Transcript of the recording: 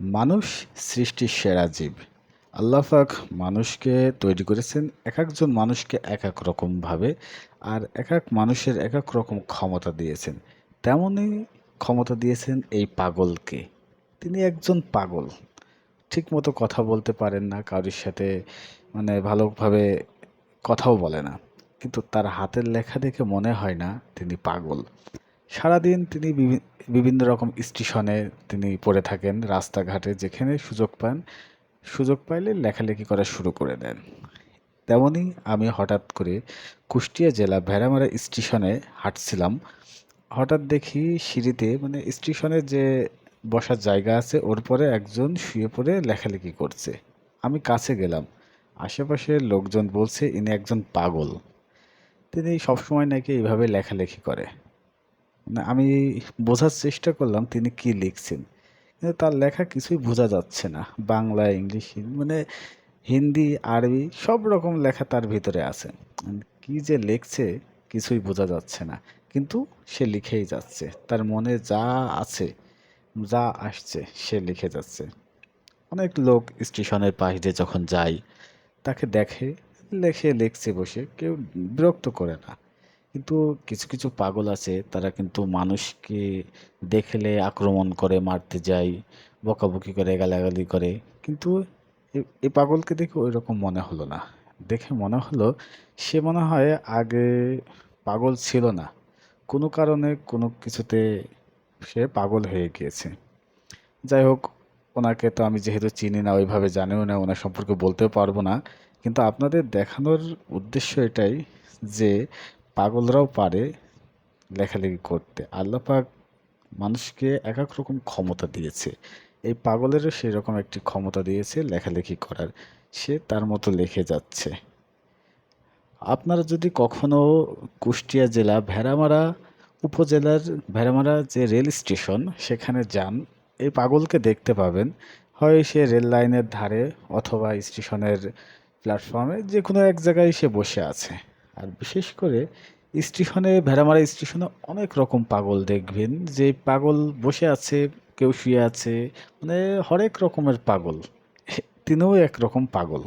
মানুষ সৃষ্টির সেরা জীব। আল্লাহ পাক মানুষকে তৈরি করেছেন এক একজন মানুষকে এক এক রকমভাবে আর এক এক মানুষের এক এক রকম ক্ষমতা দিয়েছেন। তেমনই ক্ষমতা দিয়েছেন এই পাগলকে। তিনি একজন পাগল। ঠিকমতো কথা বলতে পারেন না, কারোর সাথে মানে ভালোভাবে কথাও বলে না। কিন্তু তার হাতের লেখা দেখে মনে হয় না তিনি পাগল। সারাদিন তিনি বিভি- বিভিন্ন রকম স্টেশনে তিনি পড়ে থাকেন, রাস্তাঘাটে যেখানে সুযোগ পান। সুযোগ পাইলে লেখালেখি করা শুরু করে দেন। তেমনই আমি হঠাৎ করে কুষ্টিয়া জেলা ভেড়ামারা স্টেশনে হাঁটছিলাম। হঠাৎ দেখি সিঁড়িতে মানে স্টেশনের যে বসার জায়গা আছে, ওর পরে একজন শুয়ে পড়ে লেখালেখি করছে। আমি কাছে গেলাম। আশেপাশের লোকজন বলছে, ইনি একজন পাগল। তিনি সবসময় নাকি এইভাবে লেখালেখি করে। আমি বোঝার চেষ্টা করলাম তিনি কি লিখছেন। কিন্তু তার লেখা কিছুই বোঝা যাচ্ছে না, বাংলা, ইংলিশ মানে হিন্দি, আরবি, সব রকম লেখা তার ভিতরে আছে। কি যে লিখছে কিছুই বোঝা যাচ্ছে না, কিন্তু সে লিখেই যাচ্ছে। তার মনে যা আছে, যা আসছে, সে লিখে যাচ্ছে। অনেক লোক স্টেশনের পাশ দিয়ে যখন যায়, তাকে দেখে, লেখে, লিখছে বসে, কেউ বিরক্ত করে না। কিন্তু কিছু কিছু পাগল আছে, তারা কিন্তু মানুষকে দেখলে আক্রমণ করে, মারতে যায়, বকাবকি করে, গালাগালি করে। কিন্তু এই পাগলকে দেখে ওই রকম মনে হলো না। দেখে মনে হলো, সে মনে হয় আগে পাগল ছিল না। কোনো কারণে কোনো কিছুতে সে পাগল হয়ে গিয়েছে। যাই হোক, ওনাকে তো আমি যেহেতু চিনি না, ওইভাবে জানিও না, ওনার সম্পর্কে বলতেও পারব না। কিন্তু আপনাদের দেখানোর উদ্দেশ্য এটাই যে পাগলরাও পারে লেখালেখি করতে। আল্লাহ পাক মানুষকে এক এক রকম ক্ষমতা দিয়েছে। এই পাগলেরও সেই রকম একটি ক্ষমতা দিয়েছে লেখালেখি করার। সে তার মতো লেখে যাচ্ছে। আপনারা যদি কখনো কুষ্টিয়া জেলা ভেড়ামারা উপজেলার ভেড়ামারা যে রেল স্টেশন, সেখানে যান, এই পাগলকে দেখতে পাবেন। হয় সে রেল লাইনের ধারে অথবা স্টেশনের প্ল্যাটফর্মে যে কোনো এক জায়গায় সে বসে আছে। আর বিশেষ করে স্টেশনে, ভেড়ামারা স্টেশনে অনেক রকম পাগল দেখবেন যে পাগল বসে আছে, কেউ শুয়ে আছে মানে হরেক রকমের পাগল, তিনিও একরকম পাগল।